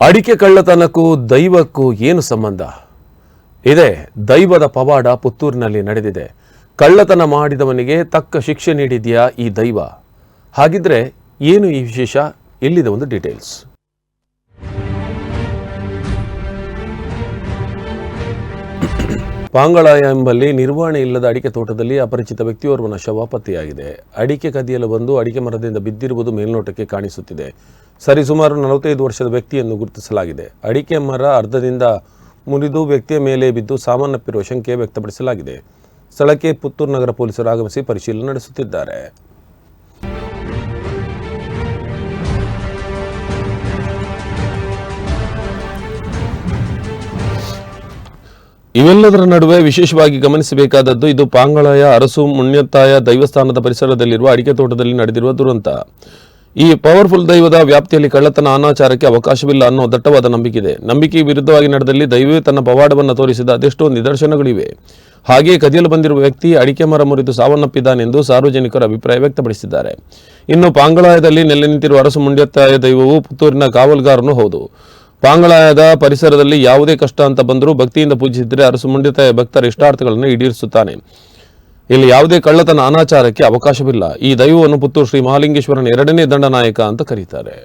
ಅಡಿಕೆ ಕಳ್ಳತನಕ್ಕೂ ದೈವಕ್ಕೂ ಏನು ಸಂಬಂಧ? ಇದೆ, ದೈವದ ಪವಾಡ ಪುತ್ತೂರಿನಲ್ಲಿ ನಡೆದಿದೆ. ಕಳ್ಳತನ ಮಾಡಿದವನಿಗೆ ತಕ್ಕ ಶಿಕ್ಷೆ ನೀಡಿದೆಯಾ ಈ ದೈವ? ಹಾಗಿದ್ರೆ ಏನು ಈ ವಿಶೇಷ? ಎಲ್ಲಿದೆ ಒಂದು ಡೀಟೇಲ್ಸ್ ಪಾಂಗಳಾಯ ಎಂಬಲ್ಲಿ ನಿರ್ವಹಣೆ ಇಲ್ಲದ ಅಡಿಕೆ ತೋಟದಲ್ಲಿ ಅಪರಿಚಿತ ವ್ಯಕ್ತಿಯೋರ್ವನ ಶವ ಪತ್ತೆಯಾಗಿದೆ. ಅಡಿಕೆ ಕದಿಯಲು ಬಂದು ಅಡಿಕೆ ಮರದಿಂದ ಬಿದ್ದಿರುವುದು ಮೇಲ್ನೋಟಕ್ಕೆ ಕಾಣಿಸುತ್ತಿದೆ. ಸರಿಸುಮಾರು ನಲವತ್ತೈದು ವರ್ಷದ ವ್ಯಕ್ತಿಯನ್ನು ಗುರುತಿಸಲಾಗಿದೆ. ಅಡಿಕೆ ಮರ ಅರ್ಧದಿಂದ ಮುರಿದು ವ್ಯಕ್ತಿಯ ಮೇಲೆ ಬಿದ್ದು ಸಾವನ್ನಪ್ಪಿರುವ ಶಂಕೆ ವ್ಯಕ್ತಪಡಿಸಲಾಗಿದೆ. ಸ್ಥಳಕ್ಕೆ ಪುತ್ತೂರು ನಗರ ಪೊಲೀಸರು ಆಗಮಿಸಿ ಪರಿಶೀಲನೆ ನಡೆಸುತ್ತಿದ್ದಾರೆ. ಇವೆಲ್ಲದರ ನಡುವೆ ವಿಶೇಷವಾಗಿ ಗಮನಿಸಬೇಕಾದದ್ದು ಇದು ಪಾಂಗಳಾಯ ಅರಸು ಮುಣ್ಯತ್ತಾಯ ದೈವಸ್ಥಾನದ ಪರಿಸರದಲ್ಲಿರುವ ಅಡಿಕೆ ತೋಟದಲ್ಲಿ ನಡೆದಿರುವ ದುರಂತ. ಈ ಪವರ್ಫುಲ್ ದೈವದ ವ್ಯಾಪ್ತಿಯಲ್ಲಿ ಕಳ್ಳತನ ಅನಾಚಾರಕ್ಕೆ ಅವಕಾಶವಿಲ್ಲ ಅನ್ನೋ ದಟ್ಟವಾದ ನಂಬಿಕೆ ಇದೆ ನಂಬಿಕೆ ವಿರುದ್ಧವಾಗಿ ನಡೆದಲ್ಲಿ ದೈವವೇ ತನ್ನ ಪವಾಡವನ್ನು ತೋರಿಸಿದ ಅದೆಷ್ಟೋ ನಿದರ್ಶನಗಳಿವೆ. ಹಾಗೆಯೇ ಕದಿಯಲು ಬಂದಿರುವ ವ್ಯಕ್ತಿ ಅಡಿಕೆ ಮರ ಮುರಿದು ಸಾವನ್ನಪ್ಪಿದ್ದಾನೆಂದು ಸಾರ್ವಜನಿಕರು ಅಭಿಪ್ರಾಯ ವ್ಯಕ್ತಪಡಿಸಿದ್ದಾರೆ. ಇನ್ನು ಪಾಂಗಳಾಯದಲ್ಲಿ ನೆಲೆ ನಿಂತಿರುವ ಅರಸು ಮುಂಡ್ಯತ್ತಾಯ ದೈವವು ಪುತ್ತೂರಿನ ಕಾವಲ್ಗಾರನೂ ಹೌದು. ಪಾಂಗಳಾಯದ ಪರಿಸರದಲ್ಲಿ ಯಾವುದೇ ಕಷ್ಟ ಅಂತ ಬಂದರೂ ಭಕ್ತಿಯಿಂದ ಪೂಜಿಸಿದರೆ ಅರಸುಮುಂಡಿತ ಭಕ್ತರ ಇಷ್ಟಾರ್ಥಗಳನ್ನು ಈಡೇರಿಸುತ್ತಾನೆ. ಇಲ್ಲಿ ಯಾವುದೇ ಕಳ್ಳತನ ಅನಾಚಾರಕ್ಕೆ ಅವಕಾಶವಿಲ್ಲ. ಈ ದೈವವನ್ನು ಪುತ್ತೂರು ಶ್ರೀ ಮಹಾಲಿಂಗೇಶ್ವರನ ಎರಡನೇ ದಂಡನಾಯಕ ಅಂತ ಕರೀತಾರೆ.